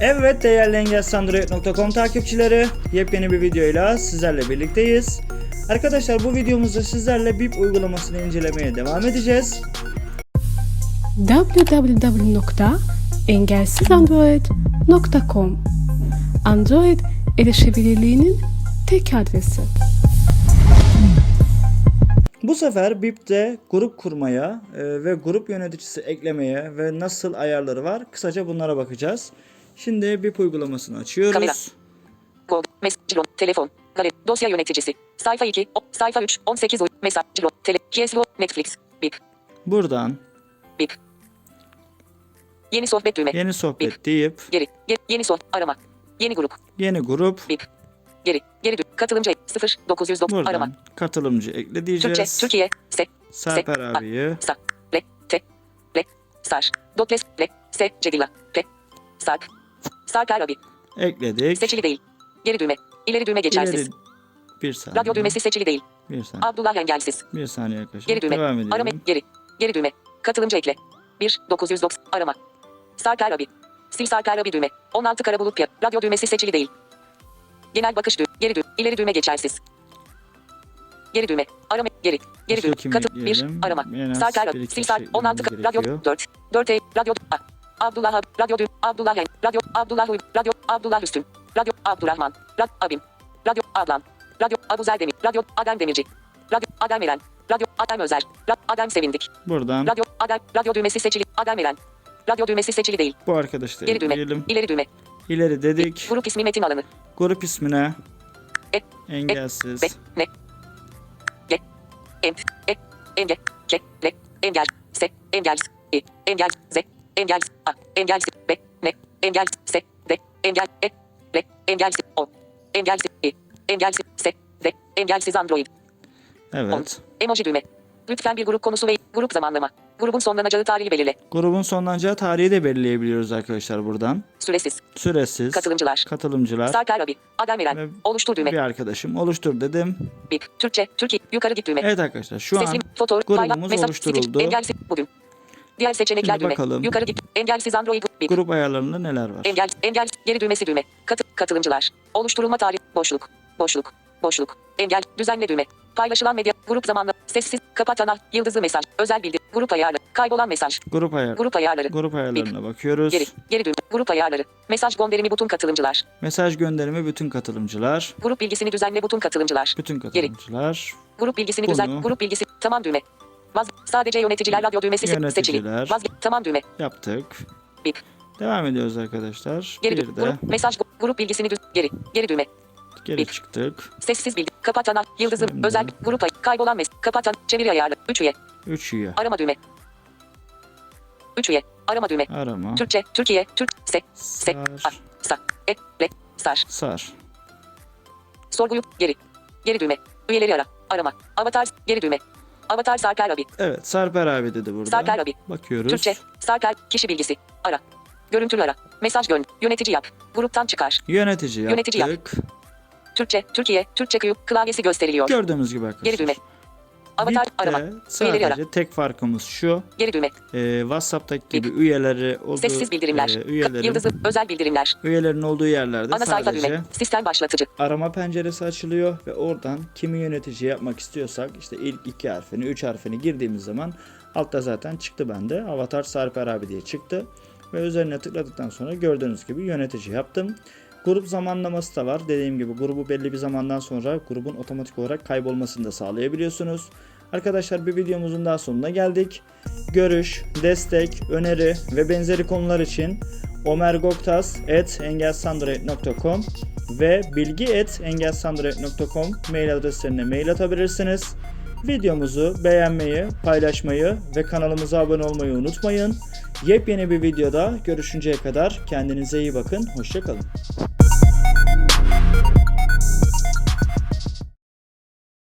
Evet değerli engelsandroid.com takipçileri yepyeni bir videoyla sizlerle birlikteyiz. Arkadaşlar bu videomuzda sizlerle BIP uygulamasını incelemeye devam edeceğiz. www.engelsizandroid.com Android erişebilirliğinin tek adresi. Bu sefer BIP'te grup kurmaya e, ve grup yöneticisi eklemeye ve nasıl ayarları var kısaca bunlara bakacağız. Şimdi BIP uygulamasını açıyoruz. Kamera. Kod, mesaj, telefon, galeri, dosya yöneticisi, sayfa 2, o- sayfa 3, 18, uy- mesaj, tele, CSGO, Netflix, bip, Buradan. Bip. Yeni sohbet düğme, yeni sohbet deyip. Geri, geri, yeni sohbet, arama, yeni grup, yeni grup. Bip, geri, geri katılımcı, 0, 990, buradan arama, katılımcı ekle Türkçe, diyeceğiz. Türkiye, se, Serper se- abiyi sa, le, te, le, sar, doples, le, se, cedilla, pe, sarp, sarper abi, ekledik. seçili değil, geri düğme, ileri düğme geçersiz, İleri bir saniye. radyo düğmesi seçili değil, Bir saniye. Abdullah engelsiz, Bir saniye arkadaşlar. Geri düğme. Devam edelim. Arama geri. Geri düğme. Katılımcı ekle. 1 990 arama. Sarper abi. Sil Sarper abi düğme. 16 kara bulut piyat. Radyo düğmesi seçili değil. Genel bakış düğme. Geri düğme. İleri düğme geçersiz. Geri düğme. Arama geri. Geri düğme. Katıl 1 ekleyelim? arama. Bir abi. iki Sil şey 16 eklememiz kara. Radyo gerekiyor. 4. 4 E. Radyo. Abdullah. Radyo düğme. Abdullah. Radyo Abdullah. Radyo Abdullah Üstün. Radyo Abdurrahman. Radyo Abim. Radyo Ablam. Radyo Abuzer Demir. Radyo Adem Demirci. Radyo Adem Eren. Radyo Adem Özer. Radyo Adem Sevindik. Buradan Radyo Adem radyo düğmesi seçili. Adem Eren. Radyo düğmesi seçili değil. bu arkadaşları Geri düğme. İleri düğme. İleri dedik. Grup ismi metin alanı. Grup ismine E, engelsiz Be, ne? Ge. Ent. E. Enge. Ke. Le. Engel. Se. Engel. E. Engel. Z. Engel. A. Engel. Be. Ne. Engel. Se. De. Engel. E. Le. Engel. O. Engel. E. Engel. Se. De. Engelsiz Android. Evet. Emoji düğme. Lütfen bir grup konusu ve grup zamanlama. Grubun sonlanacağı tarihi belirle. Grubun sonlanacağı tarihi de belirleyebiliyoruz arkadaşlar buradan. Süresiz. Süresiz. Katılımcılar. Katılımcılar. Sarper abi. Adem Eren. Oluştur düğme. Bir arkadaşım oluştur dedim. Bip. Türkçe. Türkiye. Yukarı git düğme. Evet arkadaşlar şu an Sesli, foto, grubumuz mesaj, oluşturuldu. engelsiz, bugün. Diğer seçenekler Şimdi düğme. bakalım. Yukarı git. Engelsiz Android. Bip. grup ayarlarında neler var? Engel, engel, geri düğmesi düğme. Katı, katılımcılar. Oluşturulma tarihi, boşluk, boşluk, boşluk. Engel, düzenle düğme. Paylaşılan medya, grup zamanla, sessiz, kapat ana, yıldızlı mesaj, özel bildi, grup ayarları, kaybolan mesaj, Grup ayar. grup ayarları, Grup ayarlarına bakıyoruz. geri, geri düğme, grup ayarları, mesaj gönderimi buton katılımcılar, Mesaj gönderimi bütün katılımcılar. grup bilgisini düzenle buton katılımcılar, Bütün katılımcılar. grup bilgisini düzen, grup bilgisi, tamam düğme. Vaz, sadece yöneticiler radyo düğmesi se- seçili. Vaz, tamam düğme. Yaptık. Bip. Devam ediyoruz arkadaşlar. Geri bir de Grup, mesaj, grup bilgisini düz, geri, geri düğme. geri Bip. çıktık. Sessiz bilgi. Kapat ana. Yıldızım. Özel. Grup ay. Kaybolan mes. Kapat ana. Çeviri ayarlı. 3 üye. 3 üye. Arama düğme. 3 üye. Arama düğme. Arama. Türkçe. Türkiye. Türk. Se. Se. Sar. Sa. E. Le. Sar. Sar. Sorguyu. Geri. Geri düğme. Üyeleri ara. Arama. Avatar. Geri düğme. Avatar Sarper abi. Evet Sarper abi dedi burada. Sarper abi. Bakıyoruz. Türkçe. Sarper. Kişi bilgisi. Ara. Görüntülü ara. Mesaj gön. Yönetici yap. Gruptan çıkar. Yönetici yaptık. Yönetici yap. Türkçe. Türkiye. Türkçe kıyıp klavyesi gösteriliyor. Gördüğümüz gibi arkadaşlar. Geri düğme. Avatar. Arama. Üyeleri ara. sadece tek farkımız şu. Geri düğme. E, WhatsApp'taki gibi üyeleri olduğu Sessiz bildirimler. e, üyelerin, Yıldızı. Özel bildirimler. üyelerin olduğu yerlerde Ana sayfa sadece düğme. Sistem başlatıcı. arama penceresi açılıyor ve oradan kimi yönetici yapmak istiyorsak işte ilk iki harfini, üç harfini girdiğimiz zaman altta zaten çıktı bende. Avatar Sarper abi diye çıktı. Ve üzerine tıkladıktan sonra gördüğünüz gibi yönetici yaptım. Grup zamanlaması da var. Dediğim gibi grubu belli bir zamandan sonra grubun otomatik olarak kaybolmasını da sağlayabiliyorsunuz. Arkadaşlar bir videomuzun daha sonuna geldik. Görüş, destek, öneri ve benzeri konular için omergoktas.engelsandroid.com ve bilgi.engelsandroid.com mail adreslerine mail atabilirsiniz. Videomuzu beğenmeyi, paylaşmayı ve kanalımıza abone olmayı unutmayın. Yepyeni bir videoda görüşünceye kadar kendinize iyi bakın. Hoşçakalın.